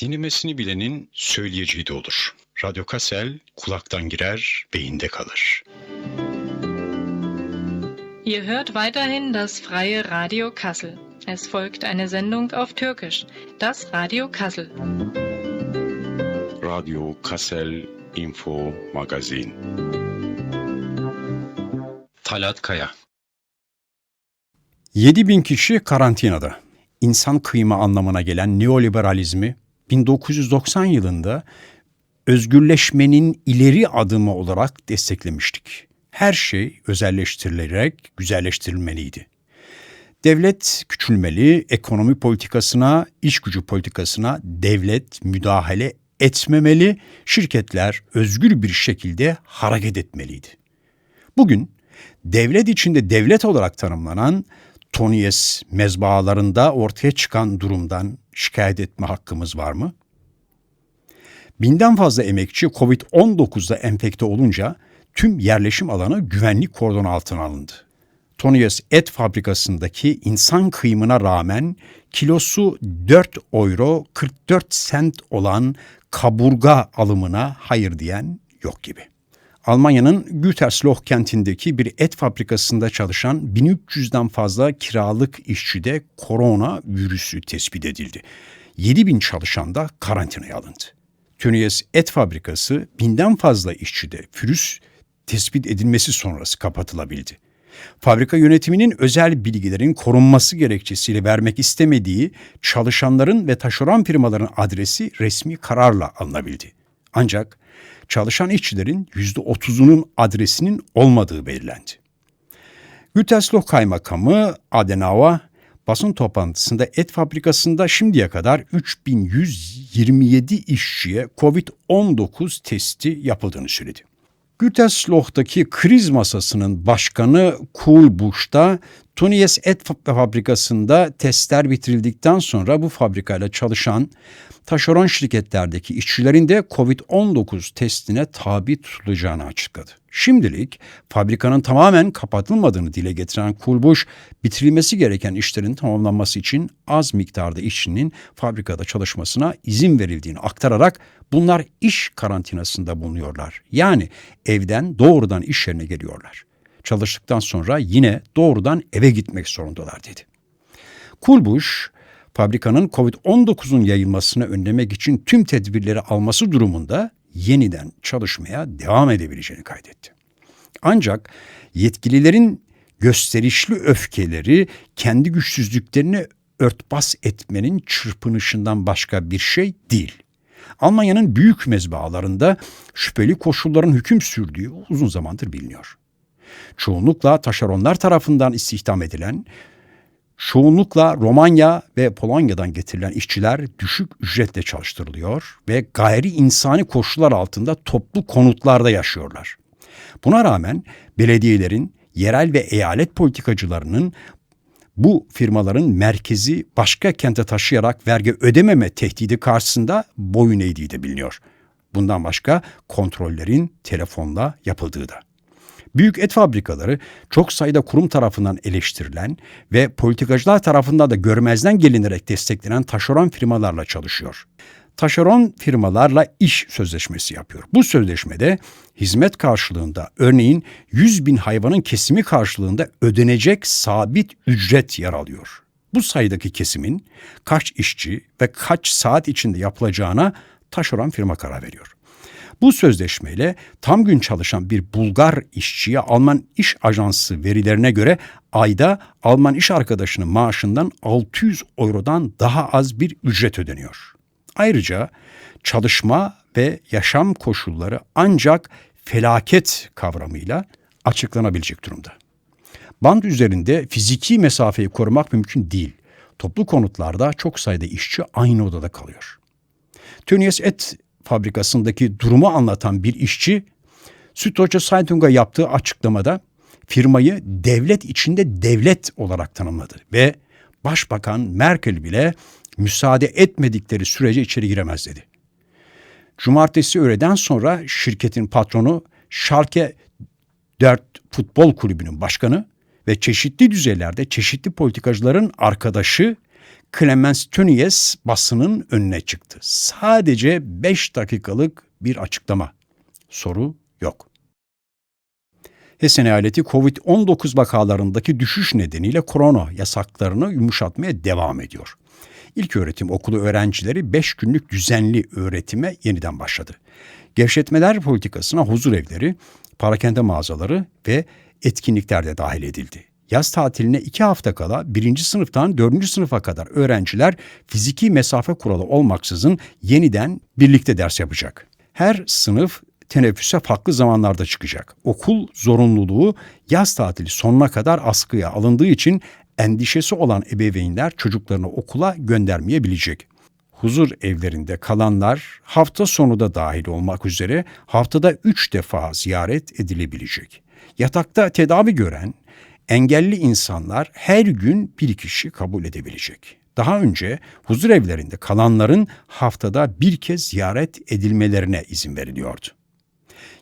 Dinlemesini bilenin söyleyeceği de olur. Radyo Kassel kulaktan girer, beyinde kalır. Ihr hört weiterhin das freie Radio Kassel. Es folgt eine Sendung auf Türkisch, das Radio Kassel. Radyo Kassel Info Magazin. Talat Kaya 7000 kişi karantinada. İnsan kıyma anlamına gelen neoliberalizmi 1990 yılında özgürleşmenin ileri adımı olarak desteklemiştik. Her şey özelleştirilerek güzelleştirilmeliydi. Devlet küçülmeli, ekonomi politikasına, iş gücü politikasına devlet müdahale etmemeli, şirketler özgür bir şekilde hareket etmeliydi. Bugün devlet içinde devlet olarak tanımlanan Tonyes mezbahalarında ortaya çıkan durumdan şikayet etme hakkımız var mı? Binden fazla emekçi Covid-19'da enfekte olunca tüm yerleşim alanı güvenlik kordonu altına alındı. Tonyes et fabrikasındaki insan kıyımına rağmen kilosu 4 euro 44 sent olan kaburga alımına hayır diyen yok gibi. Almanya'nın Gütersloh kentindeki bir et fabrikasında çalışan 1300'den fazla kiralık işçide korona virüsü tespit edildi. 7000 çalışan da karantinaya alındı. Tönnies et fabrikası binden fazla işçide virüs tespit edilmesi sonrası kapatılabildi. Fabrika yönetiminin özel bilgilerin korunması gerekçesiyle vermek istemediği çalışanların ve taşeron firmaların adresi resmi kararla alınabildi. Ancak çalışan işçilerin %30'unun adresinin olmadığı belirlendi. Gütersloh Kaymakamı Adenauer basın toplantısında et fabrikasında şimdiye kadar 3127 işçiye COVID-19 testi yapıldığını söyledi. Gütersloh'taki kriz masasının başkanı Kuhl da Tunies Et Fabrikası'nda testler bitirildikten sonra bu fabrikayla çalışan taşeron şirketlerdeki işçilerin de COVID-19 testine tabi tutulacağını açıkladı. Şimdilik fabrikanın tamamen kapatılmadığını dile getiren Kulbuş, bitirilmesi gereken işlerin tamamlanması için az miktarda işçinin fabrikada çalışmasına izin verildiğini aktararak bunlar iş karantinasında bulunuyorlar. Yani evden doğrudan iş yerine geliyorlar. Çalıştıktan sonra yine doğrudan eve gitmek zorundalar dedi. Kulbuş, fabrikanın COVID-19'un yayılmasını önlemek için tüm tedbirleri alması durumunda yeniden çalışmaya devam edebileceğini kaydetti. Ancak yetkililerin gösterişli öfkeleri kendi güçsüzlüklerini örtbas etmenin çırpınışından başka bir şey değil. Almanya'nın büyük mezbahalarında şüpheli koşulların hüküm sürdüğü uzun zamandır biliniyor. Çoğunlukla taşeronlar tarafından istihdam edilen Çoğunlukla Romanya ve Polonya'dan getirilen işçiler düşük ücretle çalıştırılıyor ve gayri insani koşullar altında toplu konutlarda yaşıyorlar. Buna rağmen belediyelerin, yerel ve eyalet politikacılarının bu firmaların merkezi başka kente taşıyarak vergi ödememe tehdidi karşısında boyun eğdiği de biliniyor. Bundan başka kontrollerin telefonla yapıldığı da. Büyük et fabrikaları çok sayıda kurum tarafından eleştirilen ve politikacılar tarafından da görmezden gelinerek desteklenen taşeron firmalarla çalışıyor. Taşeron firmalarla iş sözleşmesi yapıyor. Bu sözleşmede hizmet karşılığında örneğin 100 bin hayvanın kesimi karşılığında ödenecek sabit ücret yer alıyor. Bu sayıdaki kesimin kaç işçi ve kaç saat içinde yapılacağına taşeron firma karar veriyor. Bu sözleşmeyle tam gün çalışan bir Bulgar işçiye Alman iş ajansı verilerine göre ayda Alman iş arkadaşının maaşından 600 eurodan daha az bir ücret ödeniyor. Ayrıca çalışma ve yaşam koşulları ancak felaket kavramıyla açıklanabilecek durumda. Band üzerinde fiziki mesafeyi korumak mümkün değil. Toplu konutlarda çok sayıda işçi aynı odada kalıyor. Tönnies et fabrikasındaki durumu anlatan bir işçi Süddeutsche Zeitung'a yaptığı açıklamada firmayı devlet içinde devlet olarak tanımladı ve Başbakan Merkel bile müsaade etmedikleri sürece içeri giremez dedi. Cumartesi öğleden sonra şirketin patronu Schalke 4 futbol kulübünün başkanı ve çeşitli düzeylerde çeşitli politikacıların arkadaşı Clemens Tönnies basının önüne çıktı. Sadece 5 dakikalık bir açıklama. Soru yok. Hessen eyaleti Covid-19 vakalarındaki düşüş nedeniyle korona yasaklarını yumuşatmaya devam ediyor. İlk öğretim okulu öğrencileri 5 günlük düzenli öğretime yeniden başladı. Gevşetmeler politikasına huzur evleri, parakende mağazaları ve etkinlikler de dahil edildi. Yaz tatiline iki hafta kala birinci sınıftan dördüncü sınıfa kadar öğrenciler fiziki mesafe kuralı olmaksızın yeniden birlikte ders yapacak. Her sınıf teneffüse farklı zamanlarda çıkacak. Okul zorunluluğu yaz tatili sonuna kadar askıya alındığı için endişesi olan ebeveynler çocuklarını okula göndermeyebilecek. Huzur evlerinde kalanlar hafta sonu da dahil olmak üzere haftada 3 defa ziyaret edilebilecek. Yatakta tedavi gören engelli insanlar her gün bir kişi kabul edebilecek. Daha önce huzur evlerinde kalanların haftada bir kez ziyaret edilmelerine izin veriliyordu.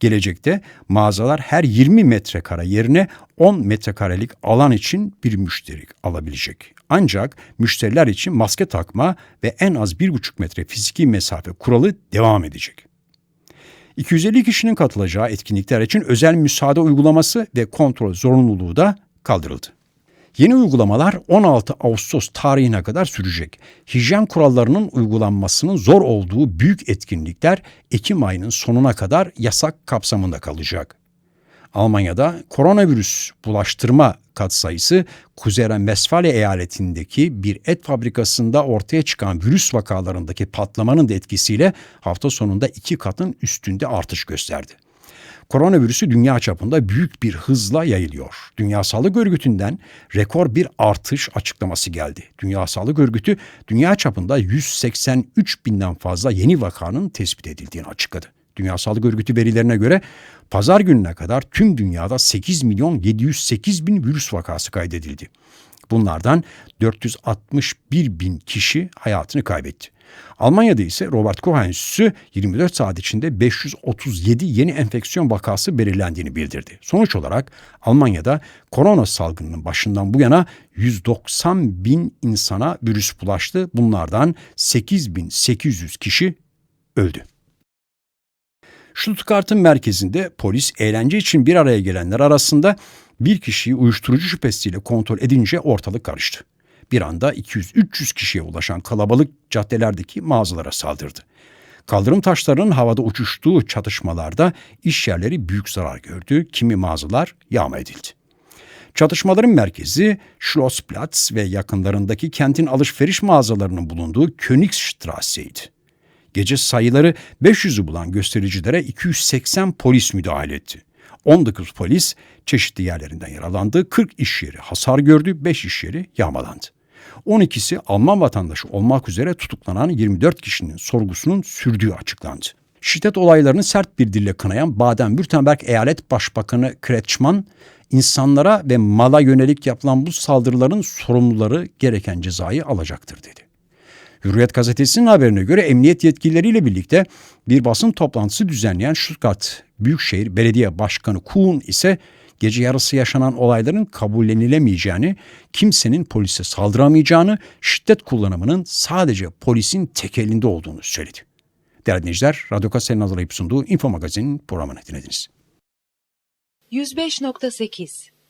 Gelecekte mağazalar her 20 metrekare yerine 10 metrekarelik alan için bir müşteri alabilecek. Ancak müşteriler için maske takma ve en az 1,5 metre fiziki mesafe kuralı devam edecek. 250 kişinin katılacağı etkinlikler için özel müsaade uygulaması ve kontrol zorunluluğu da kaldırıldı. Yeni uygulamalar 16 Ağustos tarihine kadar sürecek. Hijyen kurallarının uygulanmasının zor olduğu büyük etkinlikler Ekim ayının sonuna kadar yasak kapsamında kalacak. Almanya'da koronavirüs bulaştırma katsayısı Kuzey Westfalia eyaletindeki bir et fabrikasında ortaya çıkan virüs vakalarındaki patlamanın da etkisiyle hafta sonunda iki katın üstünde artış gösterdi. Koronavirüsü dünya çapında büyük bir hızla yayılıyor. Dünya Sağlık Örgütü'nden rekor bir artış açıklaması geldi. Dünya Sağlık Örgütü dünya çapında 183 binden fazla yeni vakanın tespit edildiğini açıkladı. Dünya Sağlık Örgütü verilerine göre pazar gününe kadar tüm dünyada 8 milyon 708 bin virüs vakası kaydedildi. Bunlardan 461 bin kişi hayatını kaybetti. Almanya'da ise Robert Koch Enstitüsü 24 saat içinde 537 yeni enfeksiyon vakası belirlendiğini bildirdi. Sonuç olarak Almanya'da korona salgınının başından bu yana 190 bin insana virüs bulaştı. Bunlardan 8800 kişi öldü. Stuttgart'ın merkezinde polis eğlence için bir araya gelenler arasında bir kişiyi uyuşturucu şüphesiyle kontrol edince ortalık karıştı. Bir anda 200-300 kişiye ulaşan kalabalık caddelerdeki mağazalara saldırdı. Kaldırım taşlarının havada uçuştuğu çatışmalarda iş yerleri büyük zarar gördü, kimi mağazalar yağma edildi. Çatışmaların merkezi Schlossplatz ve yakınlarındaki kentin alışveriş mağazalarının bulunduğu Königstrasse'ydi. Gece sayıları 500'ü bulan göstericilere 280 polis müdahale etti. 19 polis çeşitli yerlerinden yaralandı, 40 iş yeri hasar gördü, 5 iş yeri yağmalandı. 12'si Alman vatandaşı olmak üzere tutuklanan 24 kişinin sorgusunun sürdüğü açıklandı. Şiddet olaylarını sert bir dille kınayan Baden-Württemberg Eyalet Başbakanı Kretschmann, insanlara ve mala yönelik yapılan bu saldırıların sorumluları gereken cezayı alacaktır dedi. Hürriyet gazetesinin haberine göre emniyet yetkilileriyle birlikte bir basın toplantısı düzenleyen Stuttgart Büyükşehir Belediye Başkanı Kuhn ise gece yarısı yaşanan olayların kabullenilemeyeceğini, kimsenin polise saldıramayacağını, şiddet kullanımının sadece polisin tek elinde olduğunu söyledi. Değerli dinleyiciler, Radyo Kase'nin hazırlayıp sunduğu Info Magazin programını dinlediniz. 105.8